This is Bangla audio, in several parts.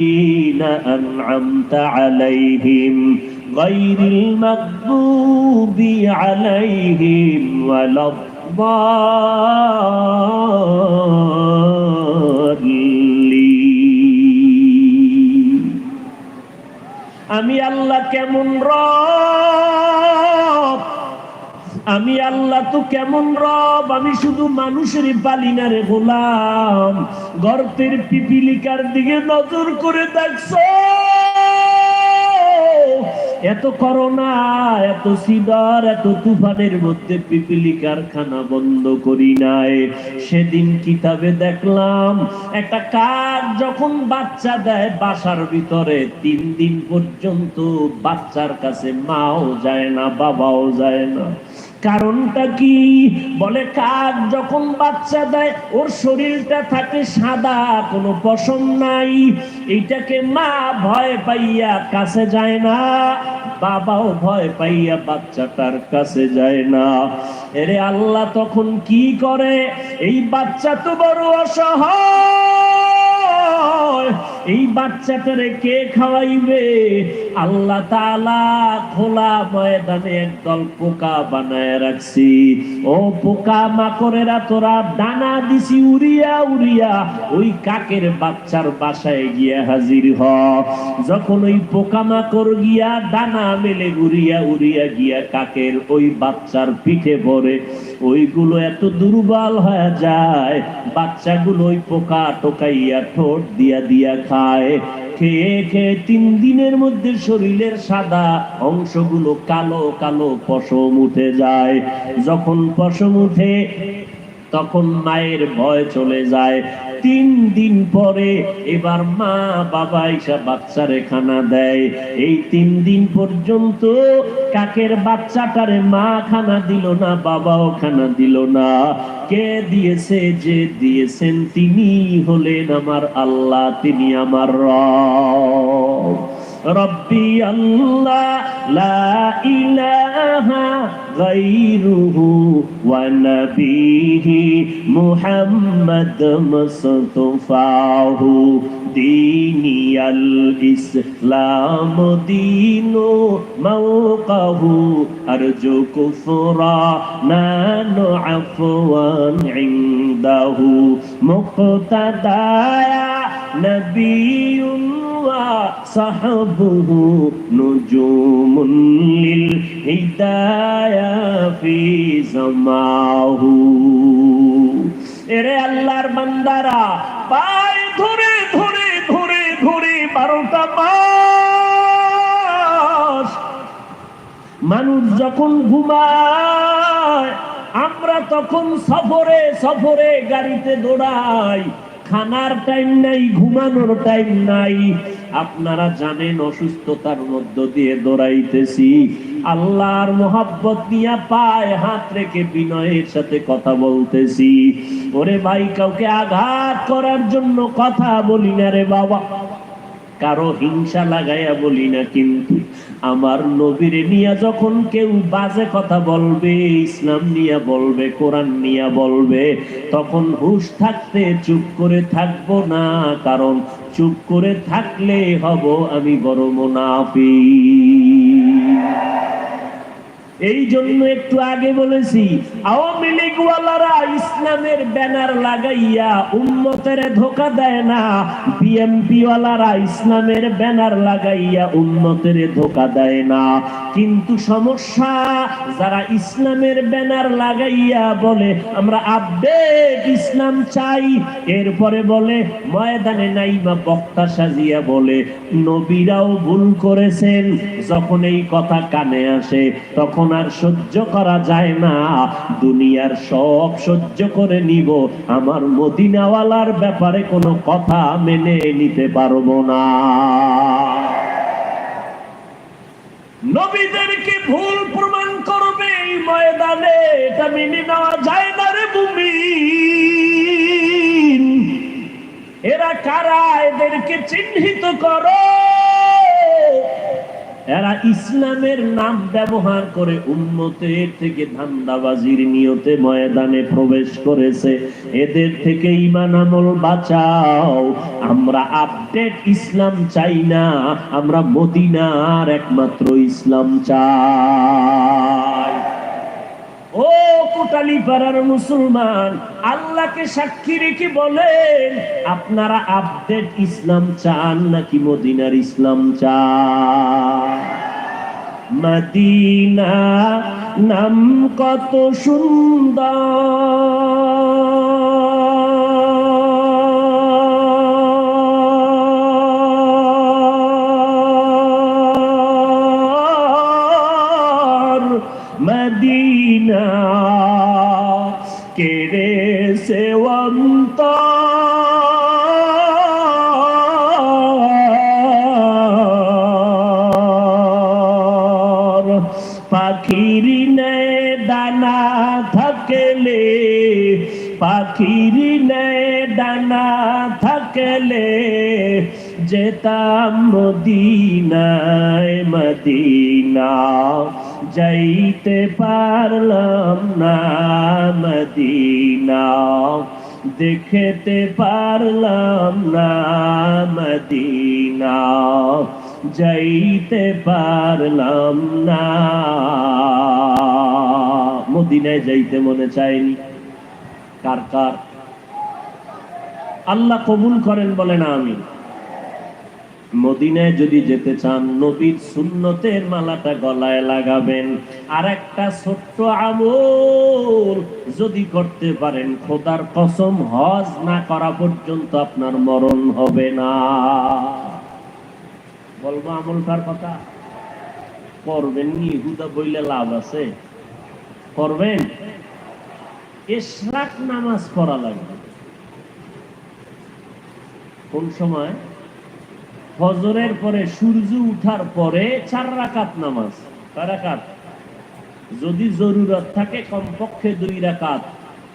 أنعمت عليهم غير المغضوب عليهم ولا الضالين আমি আল্লাহ কেমন রব আমি আল্লাহ তো কেমন রব? আমি শুধু মানুষেরই পালি না রে গোলাম। গর্তের পিপিলিকার দিকে নজর করে দেখছ। এত করোনা, এত সিদার এত তুফানের মধ্যে পিপিলি কারখানা বন্ধ করি নাই। সেদিন কিতাবে দেখলাম, একটা কাক যখন বাচ্চা দেয় বাসার ভিতরে, তিন দিন পর্যন্ত বাচ্চার কাছে মাও যায় না, বাবাও যায় না। কারণটা কি? বলে, কাক যখন বাচ্চা দেয়, ওর শরীরটা থাকে সাদা, কোনো পশম নাই। এইটাকে মা ভয় পাইয়া কাছে যায় না, বাবাও ভয় পাইয়া বাচ্চাটার কাছে যায় না। এরে আল্লাহ তখন কি করে? এই বাচ্চা তো বড় অসহায়। এই বাচ্চাটারে কে খাওয়াইবে? আল্লাহ তাআলা খোলা ময়দানে একদল পোকা বানায় রাখছি। ও পোকা মাকড়েরা, তোরা দানা দিছি, উড়িয়া উড়িয়া ওই কাকের বাচ্চার বাসায় গিয়া হাজির হ। যখন ওই পোকা মাকড় গিয়া দানা মেলে, উড়িয়া উড়িয়া গিয়া কাকের ওই বাচ্চার পিঠে পড়ে ওইগুলো এত দুর্বল হয়ে যায়, বাচ্চাগুলো ওই পোকা টোকাইয়া ঠোঁট দিয়া দিয়া খায়। খেয়ে খেয়ে তিন দিনের মধ্যে শরীরের সাদা অংশগুলো কালো কালো পশম উঠে যায়। যখন পশম উঠে, তখন মায়ের ভয় চলে যায়। তিন দিন পরে এবার মা বাবা এসা বাচ্চারে খানা দেয়। এই তিন দিন পর্যন্ত কাকের বাচ্চাটারে মা খানা দিল না, বাবাও খানা দিল না। কে দিয়েছে, যে দিয়েছেন তিনি হলেন আমার আল্লাহ, তিনি আমার রব। রব্বি আল্লাহ, লা ইলাহা غيره ونبيه محمد مصطفاه ديني الإسلام دين موقه أرجو كفرا نان عفوا عنده مقتدايا نبي وصحبه نجوم للهداية في سماه এরে আল্লাহর বান্দারা পায় ধরে ধরে ধরে ধরে বারোটা মাস মানুষ যখন ঘুমায় আমরা তখন সফরে সফরে গাড়িতে দৌড়াই খানার টাইম নাই, ঘুমানোর টাইম নাই। আপনারা জানেন অসুস্থতার মধ্য দিয়ে দৌড়াইতেছি। আল্লাহর মোহাব্বত নিয়ে পায় হাত রেখে বিনয়ের সাথে কথা বলতেছি। ওরে ভাই, কাউকে আঘাত করার জন্য কথা বলি না রে বাবা। কারও হিংসা লাগাইয়া বলি না কিন্তু, আমার নবীর নিয়া যখন কেউ বাজে কথা বলবে, ইসলাম নিয়া বলবে, কোরআন নিয়া বলবে, তখন হুশ থাকতে চুপ করে থাকব না, কারণ চুপ করে থাকলে হব আমি বড় মোনাফি এই জন্য একটু আগে বলেছি, আওয়ামী লীগওয়ালারা ইসলামের ব্যানার লাগাইয়া উন্মতের ধোকা দেয় না। বিএমপি ওয়ালারা ইসলামের ব্যানার লাগাইয়া উন্মতের ধোকা দেয় না। কিন্তু সমস্যা, যারা ইসলামের ব্যানার লাগাইয়া বলে, আমরা আপডেট ইসলাম চাই। এরপরে বলে, ময়দানে নাইবা বক্তা সাজিয়া বলে, নবীরাও ভুল করেছেন। যখন এই কথা কানে আসে, তখন আর সহ্য করা যায় না। দুনিয়ার সব সহ্য করে নিব। আমার মদিনাওয়ালার ব্যাপারে কোনো কথা মেনে নিতে পারব না। নবীদেরকে ভুল প্রমাণ করবে এই ময়দানে? এটা মেনে নেওয়া যায় না রে ভূমি এরা কারা? এদেরকে চিহ্নিত করো। এরা ইসলামের নাম ব্যবহার করে উন্মতের থেকে ধান্দাবাজির নিয়তে ময়দানে প্রবেশ করেছে। এদের থেকে ইমান আমল বাঁচাও। আমরা আপডেট ইসলাম চাই না, আমরা মদিনার একমাত্র ইসলাম চাই। পাড়ার মুসলমান, আল্লাহকে সাক্ষী রেখে বলেন, আপনারা আপডেট ইসলাম চান নাকি মদিনার ইসলাম চান? মদিনা নাম কত সুন্দর। পাখির নে দানা থাকলে, পাখির নে দানা থাকলে যেতাম মদিনায়, মদিনা যাইতে পারলাম না, মদিনা দেখতে পারলাম না, মদিনা যাইতে পারলাম না। মদিনায় যাইতে মনে চাইনি কার কার? আল্লাহ কবুল করেন বলেন আমি। মদিনায় যদি যেতে চান, নবীর সুন্নতের মালাটা গলায় লাগাবেন। আর একটা ছোট্ট আমল যদি করতে পারেন, খোদার কসম, হজ না করা পর্যন্ত আপনার মরণ হবে না। বলব আমলটার কথা। করবেন নি, হুদা বইলে লাভ আছে। করবেন? এশরাক নামাজ পড়া লাগবে। কোন সময়? ফজরের পরে সূর্য উঠার পরে চার রাকাত নামাজ রাকাত? যদি জরুরত থাকে কমপক্ষে দুই রাকাত।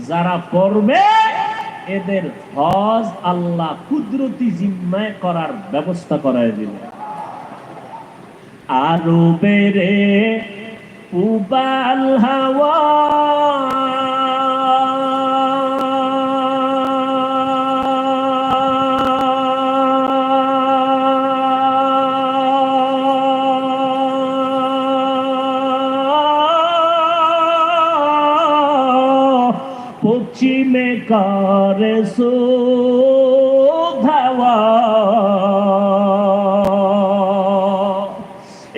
যারা পড়বে, এদের হজ আল্লাহ কুদরতি জিম্মায় করার ব্যবস্থা করায় দিল আরও বেড়ে উবাল হাওয়া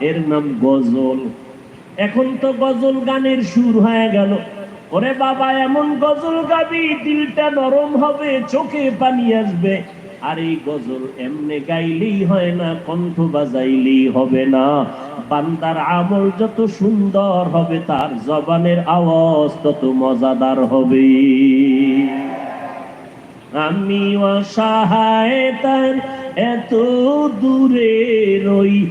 এর নাম গজল। এখন তো গজল গানের সুর হয়ে গেল। ওরে বাবা, এমন গজল গাবি, দিলটা নরম হবে, চোখে পানি আসবে। আর গজল এমনে গাইলেই হয় না, কণ্ঠ বাজাইলেই হবে না। বান্দার আমল যত সুন্দর হবে, তার জবানের আওয়াজ তত মজাদার হবে। আমি অসহায় তার, এত দূরে রই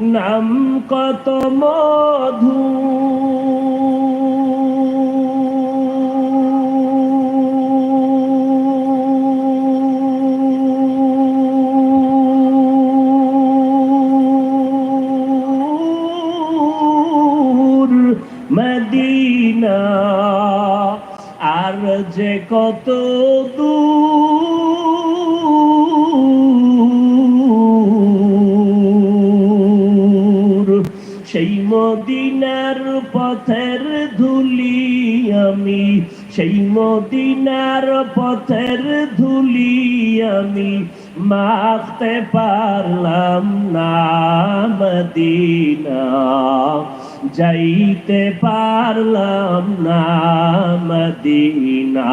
নাম কত মধু? মদিনার পথের ধুলি আমি মাখতে পারলাম না মদিনা। যাইতে পারলাম না মদিনা।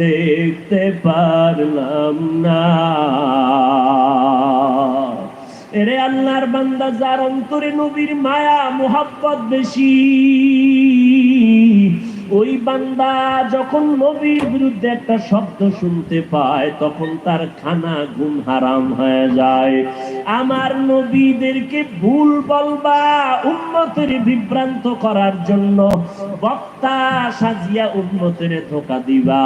দেখতে পারলাম না। এরে আল্লাহর বান্দা যার অন্তরে নবীর মায়া মোহাব্বত বেশি বান্দা যখন নবীর বিরুদ্ধে একটা শব্দ শুনতে পায়, তখন তার খানা গুণ হারাম হয়ে যায়। আমার নবীদেরকে ভুল বলবা উন্মতের বিভ্রান্ত করার জন্য বক্তা সাজিয়া উন্মতের ধোকা দিবা।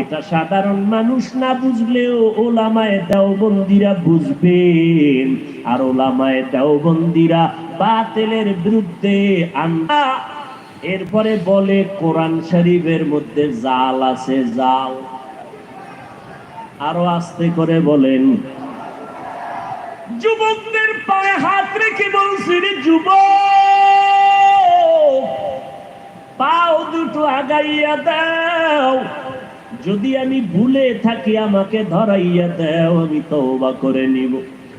এটা সাধারণ মানুষ না বুঝলেও ওলামায় দেওবন্দিরা বুঝবেন। আর ওলামায় দেওবন্দিরা বাতেলের বিরুদ্ধে আন্দা এরপরে বলে কোরআন শরীফের মধ্যে জাল আছে, জাল। আরও আস্তে করে বলেন, যুবকদের পায়ে হাত রেখে বলছি রে যুবক, পাও দুটো আগাইয়া দাও। যদি আমি ভুলে থাকি, আমাকে ধরাইয়া দাও, আমি তওবা করে নিব।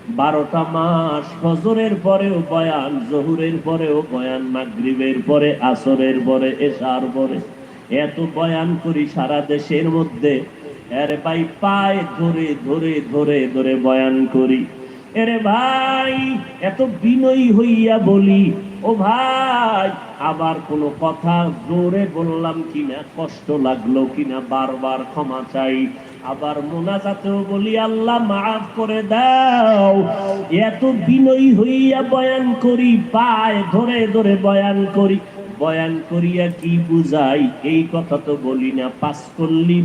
বারোটা মাস ফজরের পরেও বয়ান, জহুরের পরেও বয়ান, মাগরিবের পরে, আসরের পরে, এশার পরে। এত বয়ান করি সারা দেশের মধ্যে। আরে ভাই, পায়ে ধরে ধরে ধরে ধরে বয়ান করি। এরে ভাই, এত বিনয়ী হইয়া বলি। ও ভাই, আবার কোনো কথা জোরে বললাম কিনা? কষ্ট লাগল কিনা? বারবার ক্ষমা চাই। আবার মোনাজাতেও বলি, আল্লাহ মাফ করে দাও। এত বিনয়ী হইয়া বয়ান করি, পায় ধরে ধরে বয়ান করি। বয়ান করিয়া কি বুঝাই? এই কথা তো বলি না, পাস করলি